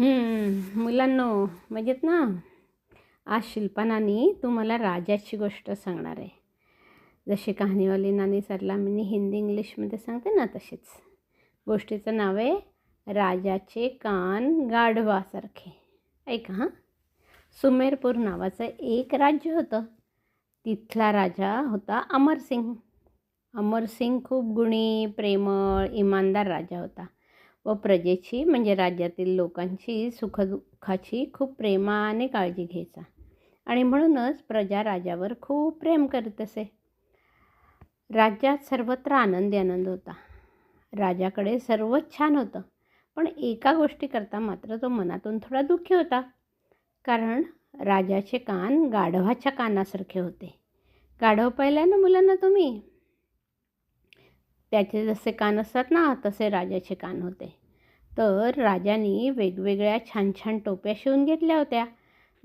मुलांनो म्हणजेच ना आज शिल्पानानी तुम्हाला राजाची गोष्ट सांगणार आहे. जशी कहाणीवाली नानी सरला मी हिंदी इंग्लिशमध्ये सांगते ना तशीच गोष्टीचं नाव आहे राजाचे कान गाढवासारखे. ऐका हां. सुमेरपूर नावाचं एक राज्य होतं. तिथला राजा होता अमरसिंग. अमरसिंग खूप गुणी प्रेमळ इमानदार राजा होता. व प्रजेची म्हणजे राज्यातील लोकांची सुखदुःखाची खूप प्रेमाने काळजी घ्यायचा. आणि म्हणूनच प्रजा राजावर खूप प्रेम करत असे. राज्यात सर्वत्र आनंदी आनंद होता. राजाकडे सर्वच छान होतं. पण एका गोष्टीकरता मात्र तो मनातून थोडा दुःखी होता. कारण राजाचे कान गाढवाच्या कानासारखे होते. गाढव पाहिलं ना मुलांना तुम्ही? त्याचे जसे कान असतात ना तसे राजाचे कान होते. तर राजाने वेगवेगळ्या छान छान टोप्या शिवून घेतल्या होत्या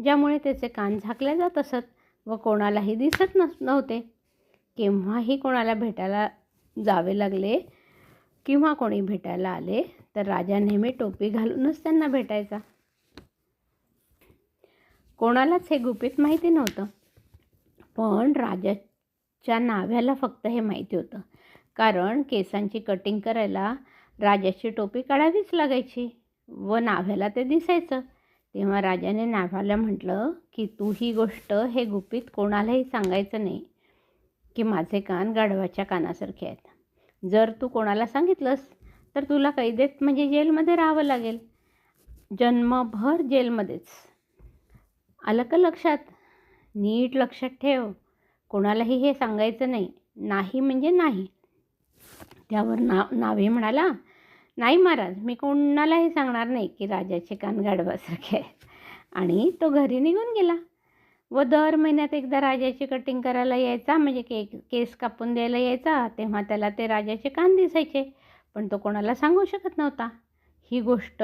ज्यामुळे त्याचे कान झाकले जात असत व कोणालाही दिसत नस नव्हते. केव्हाही कोणाला भेटायला जावे लागले किंवा कोणी भेटायला आले तर राजा नेहमी टोपी घालूनच त्यांना भेटायचा. कोणालाच हे गुपित माहिती नव्हतं. पण राजाच्या नाव्याला फक्त हे माहिती होतं. कारण केसांची कटिंग करायला राजाची टोपी काढावीच लागायची व नाभ्याला ते दिसायचं. तेव्हा राजाने नाभाला म्हटलं की तू ही गोष्ट हे गुपित कोणालाही सांगायचं नाही की माझे कान गाढवाच्या कानासारखे आहेत. जर तू कोणाला सांगितलंस तर तुला कैदेत म्हणजे जेलमध्ये राहावं लागेल. जन्मभर जेलमध्येच. आलं का लक्षात? नीट लक्षात ठेव. कोणालाही हे सांगायचं नाही. नाही म्हणजे नाही. त्यावर ना नावे म्हणाला नाही महाराज मी कोणालाही सांगणार नाही की राजाचे कान गाढवासारखे आहेत. आणि तो घरी निघून गेला. व दर महिन्यात एकदा राजाची कटिंग करायला यायचा म्हणजे के केस कापून द्यायला यायचा तेव्हा त्याला ते राजाचे कान दिसायचे पण तो कोणाला सांगू शकत नव्हता. ही गोष्ट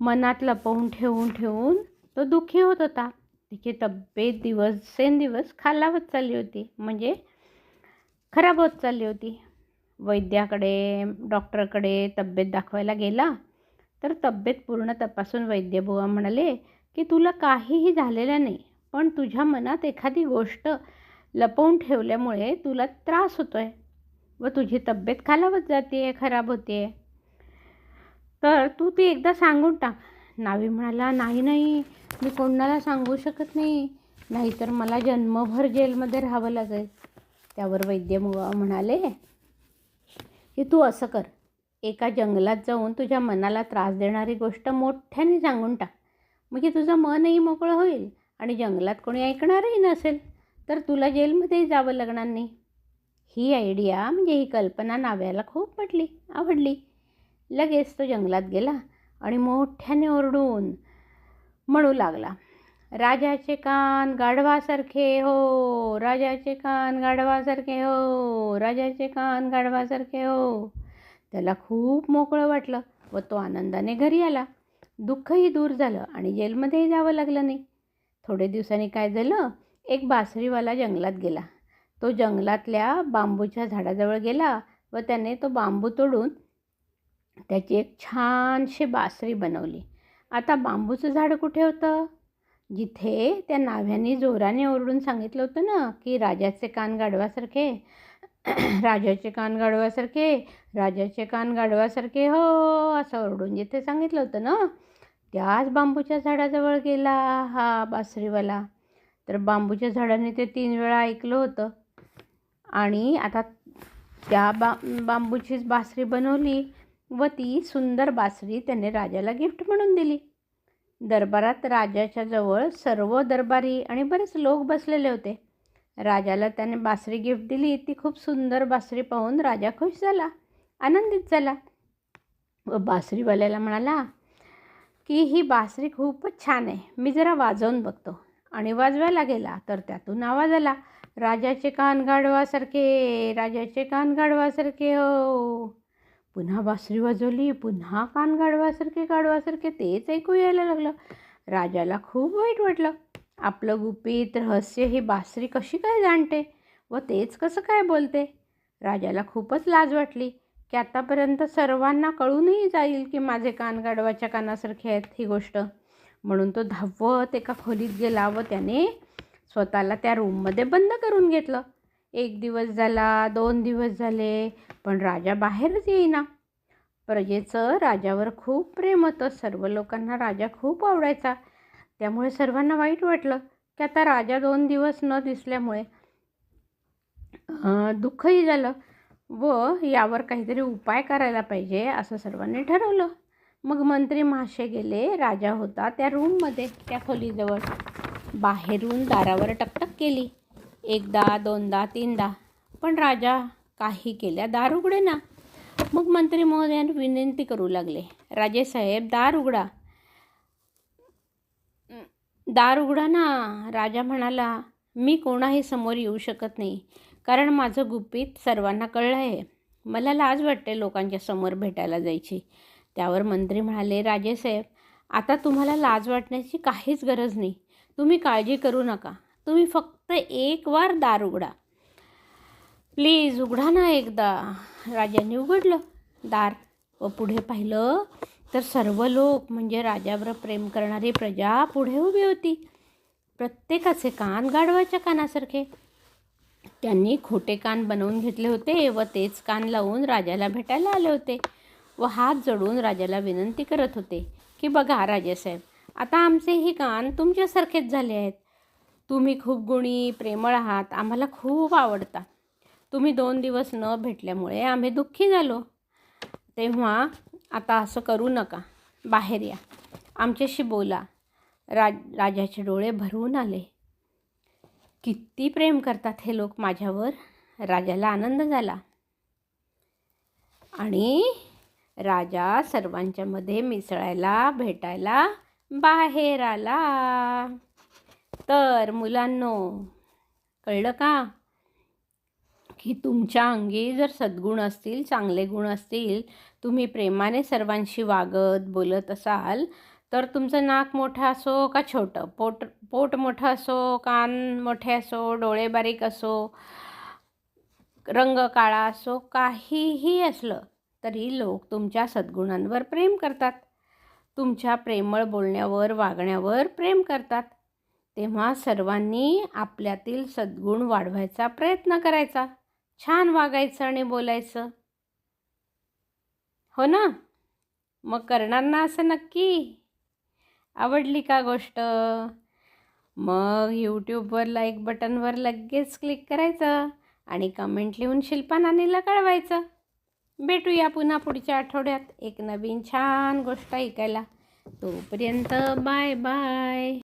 मनात लपवून ठेवून ठेवून तो दुःखी होत होता. तिची तब्येत दिवसेंदिवस खालावत चालली होती म्हणजे खराब होत चालली होती. वैद्याकडे डॉक्टरकडे तब्येत दाखवायला गेला तर तब्येत पूर्ण तपासून वैद्यबुवा म्हणाले की तुला काहीही झालेलं नाही पण तुझ्या मनात एखादी गोष्ट लपवून ठेवल्यामुळे तुला त्रास होतो आहे व तुझी तब्येत खालावत जाते आहे खराब होते आहे तर तू ती एकदा सांगून टाक. नावी म्हणाला नाही नाही मी कोणाला सांगू शकत नाही. नाहीतर मला जन्मभर जेलमध्ये राहावं लागेल. त्यावर वैद्य म्हणाले की तू असं कर. एका जंगलात जाऊन तुझ्या मनाला त्रास देणारी गोष्ट मोठ्याने सांगून टाक. म्हणजे तुझं मनही मोकळं होईल आणि जंगलात कोणी ऐकणारही नसेल तर तुला जेलमध्येही जावं लागणार नाही. ही आयडिया म्हणजे ही कल्पना नाव्याला खूप पटली आवडली. लगेच तो जंगलात गेला आणि मोठ्याने ओरडून म्हणू लागला. राजाचे कान गाढवासारखे हो राजाचे कान गाढवासारखे हो राजाचे कान गाढवासारखे हो. त्याला खूप मोकळं वाटलं व तो आनंदाने घरी आला. दुःखही दूर झालं आणि जेलमध्येही जावं लागलं नाही. थोडे दिवसांनी काय झालं? एक बासरीवाला जंगलात गेला. तो जंगलातल्या बांबूच्या झाडाजवळ गेला व त्याने तो बांबू तोडून त्याची एक छानशी बासरी बनवली. आता बांबूचं झाड कुठे होतं? जिथे त्या नाव्याने जोराने ओरडून सांगितलं होतं ना की राजाचे कान गाढवासारखे राजाचे कान गाढवासारखे राजाचे कान गाढवासारखे हो असं ओरडून जिथे सांगितलं होतं ना त्याच बांबूच्या झाडाजवळ गेला हा बासरीवाला. तर बांबूच्या झाडाने ते तीन वेळा ऐकलं होतं. आणि आता त्या बा बांबूचीच बासरी बनवली व ती सुंदर बासरी त्याने राजाला गिफ्ट म्हणून दिली. दरबारात राजाच्या जवळ सर्व दरबारी आणि बरेच लोक बसलेले होते. राजाला त्याने बासरी गिफ्ट दिली. ती खूप सुंदर बासरी पाहून राजा खुश झाला आनंदित झाला. व बासरीवाल्याला म्हणाला की ही बासरी खूपच छान आहे. मी जरा वाजवून बघतो. आणि वाजवायला गेला तर त्यातून आवाज आला राजाचे कान गाढवासारखे राजाचे कान गाढवासारखे हो. पुन्हा बासरी वाजवली पुन्हा कान गाडवासारखे गाडवासारखे तेच ऐकू यायला लागलं. राजाला खूप वाईट वाटलं. आपलं गुपित रहस्य ही बासरी कशी काय जाणते व तेच कसं काय बोलते? राजाला खूपच लाज वाटली की आतापर्यंत सर्वांना कळूनही जाईल की माझे कान गाडवाच्या कानासारखे आहेत ही गोष्ट. म्हणून तो धावत एका खोलीत गेला व त्याने स्वतःला त्या रूममध्ये बंद करून घेतलं. एक दिवस झाला दोन दिवस झाले पण राजा बाहेरच येईना. प्रजेचं राजावर खूप प्रेम होतं. सर्व लोकांना राजा खूप आवडायचा. त्यामुळे सर्वांना वाईट वाटलं की आता राजा दोन दिवस न दिसल्यामुळे दुःखही झालं व यावर काहीतरी उपाय करायला पाहिजे असं सर्वांनी ठरवलं. मग मंत्री महाशय गेले. राजा होता त्या रूममध्ये त्या खोलीजवळ. बाहेरून दारावर टकटक केली. एकदा दोनदा तीनदा. पण राजा काही केल्या दार उघडे ना. मग मंत्री महोदयांना विनंती करू लागले. राजेसाहेब दार उघडा. दार उघडा ना. राजा म्हणाला मी कोणाही समोर येऊ शकत नाही. कारण माझं गुपित सर्वांना कळलं आहे मला लाज वाटते लोकांच्या समोर भेटायला जायची. त्यावर मंत्री म्हणाले राजेसाहेब आता तुम्हाला लाज वाटण्याची काहीच गरज नाही. तुम्ही काळजी करू नका. तुम्ही फक्त एक वार दार उघडा. प्लीज उघडा ना एकदा. राजाने उघडलं दार. व पुढे पाहिलं तर सर्व लोक म्हणजे राजावर प्रेम करणारी प्रजा पुढे उभी होती. प्रत्येकाचे कान गाढवाच्या कानासारखे. त्यांनी खोटे कान बनवून घेतले होते व तेच कान लावून राजाला भेटायला आले होते. व हात जोडून राजाला विनंती करत होते की बघा राजेसाहेब आता आमचे हे कान तुमच्यासारखेच झाले आहेत. तुम्ही खूप गुणी प्रेमळ आहात. आम्हाला खूप आवडता तुम्ही दोन दिवस न भेटल्यामुळे आम्ही दुःखी झालो. तेव्हा आता असं करू नका. बाहेर या. आमच्याशी बोला. राज राजाचे डोळे भरवून आले. किती प्रेम करतात हे लोक माझ्यावर. राजाला आनंद झाला. आणि राजा सर्वांच्यामध्ये मिसळायला भेटायला बाहेर आला. तर मुलांनो कळलं का? की तुमच्या अंगी जर सद्गुण असतील चांगले गुण असतील तुम्ही प्रेमाने सर्वांशी वागत बोलत असाल तर तुमचं नाक मोठं असो का छोटं? पोट पोट मोठं असो कान मोठे असो डोळे बारीक असो रंग काळा असो काहीही असलं तरी लोक तुमच्या सद्गुणांवर प्रेम करतात. तुमच्या प्रेमळ बोलण्यावर वागण्यावर प्रेम करतात. तेव्हा सर्वांनी आपल्यातील सद्गुण वाढवायचा प्रयत्न करायचा. छान वागायचं आणि बोलायचं. हो ना? मग करणार ना असं नक्की आवडली का गोष्ट? मग यूट्यूबवर लाईक बटनवर लगेच क्लिक करायचं आणि कमेंट लिहून शिल्पा नानीला कळवायचं. भेटूया पुन्हा पुढच्या आठवड्यात एक नवीन छान गोष्ट ऐकायला. तोपर्यंत बाय बाय.